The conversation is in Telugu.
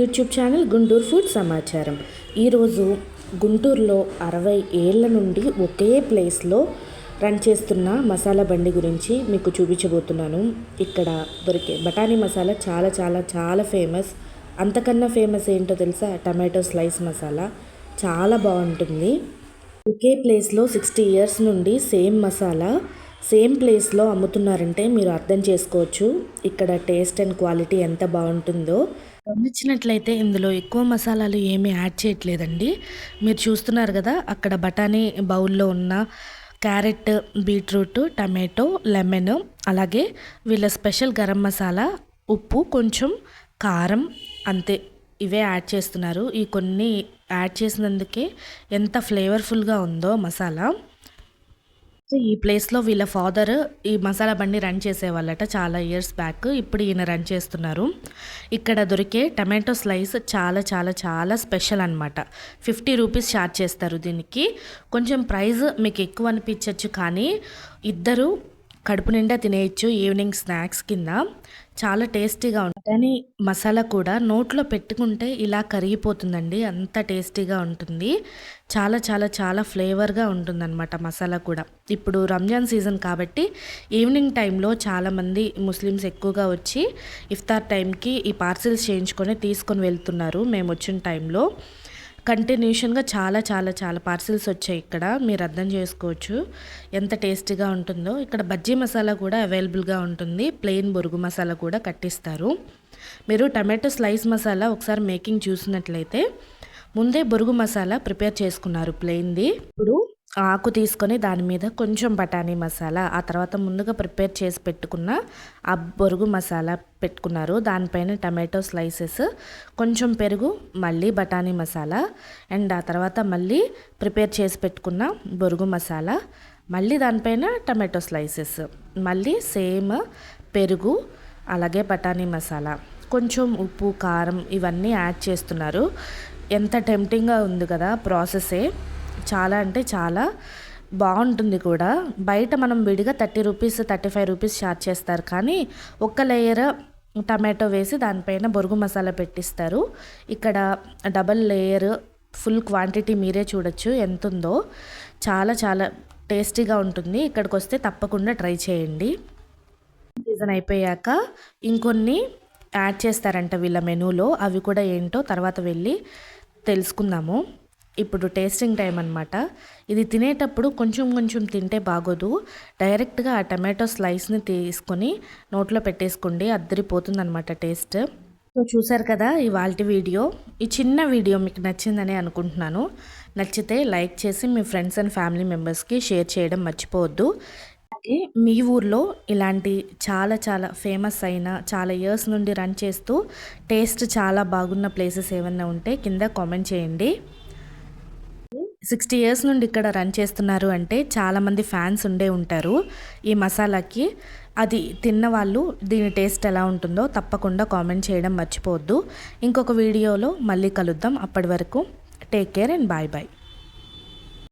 యూట్యూబ్ ఛానల్ గుంటూరు ఫుడ్ సమాచారం ఈరోజు గుంటూరులో అరవై ఏళ్ళ నుండి ఒకే ప్లేస్లో రన్ చేస్తున్న మసాలా బండి గురించి మీకు చూపించబోతున్నాను. ఇక్కడ దొరికే బఠానీ మసాలా చాలా చాలా చాలా ఫేమస్ అంతకన్నా ఫేమస్ ఏంటో తెలుసా? Tomato slice masala. చాలా బాగుంటుంది. ఒకే ప్లేస్లో సిక్స్టీ ఇయర్స్ నుండి సేమ్ మసాలా సేమ్ ప్లేస్లో అమ్ముతున్నారంటే మీరు అర్థం చేసుకోవచ్చు. ఇక్కడ టేస్ట్ అండ్ క్వాలిటీ ఎంత బాగుంటుందో. గమనించినట్లయితే ఇందులో ఎక్కువ మసాలాలు ఏమీ యాడ్ చేయట్లేదండి. మీరు చూస్తున్నారు కదా అక్కడ బఠానీ బౌల్లో ఉన్న క్యారెట్ బీట్రూట్ టమాటో లెమన్ అలాగే వీళ్ళ స్పెషల్ గరం మసాలా ఉప్పు కొంచెం కారం అంతే ఇవే యాడ్ చేస్తున్నారు. ఈ కొన్ని యాడ్ చేసినందుకే ఎంత ఫ్లేవర్ఫుల్గా ఉందో మసాలా. ఈ ప్లేస్లో వీళ్ళ ఫాదర్ ఈ మసాలా బండి రన్ చేసేవాళ్ళట చాలా ఇయర్స్ బ్యాక్. ఇప్పుడు ఈయన రన్ చేస్తున్నారు. ఇక్కడ దొరికే టమాటో స్లైస్ చాలా చాలా చాలా స్పెషల్ అనమాట ఫిఫ్టీ రూపీస్ ఛార్జ్ చేస్తారు దీనికి. కొంచెం ప్రైస్ మీకు ఎక్కువ అనిపించవచ్చు కానీ ఇద్దరు కడుపు నిండా తినేయచ్చు ఈవినింగ్ స్నాక్స్ కింద. చాలా టేస్టీగా ఉంటుంది కానీ మసాలా కూడా నోట్లో పెట్టుకుంటే ఇలా కరిగిపోతుందండి. అంత టేస్టీగా ఉంటుంది. చాలా చాలా చాలా ఫ్లేవర్గా ఉంటుందన్నమాట మసాలా కూడా. ఇప్పుడు రంజాన్ సీజన్ కాబట్టి ఈవినింగ్ టైంలో చాలామంది ముస్లిమ్స్ ఎక్కువగా వచ్చి ఇఫ్తార్ టైంకి ఈ పార్సిల్స్ చేయించుకొని తీసుకొని వెళ్తున్నారు. మేము వచ్చిన టైంలో. కంటిన్యూషన్గా చాలా చాలా చాలా పార్సిల్స్ వచ్చాయి ఇక్కడ. మీరు అర్థం చేసుకోవచ్చు. ఎంత టేస్టీగా ఉంటుందో. ఇక్కడ బజ్జీ మసాలా కూడా అవైలబుల్గా ఉంటుంది. ప్లెయిన్ బొరుగు మసాలా కూడా కట్టిస్తారు. మీరు టమాటో స్లైస్ మసాలా ఒకసారి మేకింగ్ చూసినట్లయితే ముందే బొరుగు మసాలా ప్రిపేర్ చేసుకున్నారు ప్లెయిన్ది. ఇప్పుడు ఆకు తీసుకొని దాని మీద కొంచెం బఠానీ మసాలా ఆ తర్వాత ముందుగా ప్రిపేర్ చేసి పెట్టుకున్న ఆ బొరుగు మసాలా పెట్టుకున్నారు. దానిపైన టమాటో స్లైసెస్ కొంచెం పెరుగు మళ్ళీ బఠానీ మసాలా అండ్ ఆ తర్వాత మళ్ళీ ప్రిపేర్ చేసి పెట్టుకున్న బొరుగు మసాలా మళ్ళీ దానిపైన టమాటో స్లైసెస్ మళ్ళీ సేమ్ పెరుగు అలాగే బఠానీ మసాలా. కొంచెం ఉప్పు కారం ఇవన్నీ యాడ్ చేస్తున్నారు. ఎంత టెంప్టింగ్గా ఉంది కదా ప్రాసెసే. చాలా అంటే చాలా బాగుంటుంది కూడా. బయట మనం విడిగా thirty rupees thirty five rupees charge చేస్తారు. కానీ ఒక్క లేయర్ టమాటో వేసి దానిపైన బొరుగు మసాలా పెట్టిస్తారు. ఇక్కడ డబల్ లేయర్ ఫుల్ క్వాంటిటీ మీరే చూడొచ్చు ఎంత ఉందో చాలా చాలా టేస్టీగా ఉంటుంది. ఇక్కడికి వస్తే తప్పకుండా ట్రై చేయండి. సీజన్ అయిపోయాక ఇంకొన్ని యాడ్ చేస్తారంట వీళ్ళ మెనూలో. అవి కూడా ఏంటో తర్వాత వెళ్ళి తెలుసుకుందాము. ఇప్పుడు టేస్టింగ్ టైం అనమాట ఇది తినేటప్పుడు కొంచెం కొంచెం తింటే బాగోదు. డైరెక్ట్గా ఆ టమాటో స్లైస్ని తీసుకొని నోట్లో పెట్టేసుకోండి అద్దరిపోతుంది అనమాట టేస్ట్ సో చూసారు కదా ఇవాళ వీడియో. ఈ చిన్న వీడియో మీకు నచ్చిందని అనుకుంటున్నాను. నచ్చితే లైక్ చేసి మీ ఫ్రెండ్స్ అండ్ ఫ్యామిలీ మెంబర్స్కి షేర్ చేయడం మర్చిపోవద్దు. అలాగే మీ ఊర్లో ఇలాంటి చాలా చాలా ఫేమస్ అయిన చాలా ఇయర్స్ నుండి రన్ చేస్తూ టేస్ట్ చాలా బాగున్న ప్లేసెస్ ఏమైనా ఉంటే కింద కామెంట్ చేయండి. సిక్స్టీ ఇయర్స్ నుండి ఇక్కడ రన్ చేస్తున్నారు అంటే చాలామంది ఫ్యాన్స్ ఉండే ఉంటారు ఈ మసాలాకి. అది తిన్న వాళ్ళు దీని టేస్ట్ ఎలా ఉంటుందో తప్పకుండా కామెంట్ చేయడం మర్చిపోవద్దు. ఇంకొక వీడియోలో మళ్ళీ కలుద్దాం. అప్పటి వరకు take care and bye bye.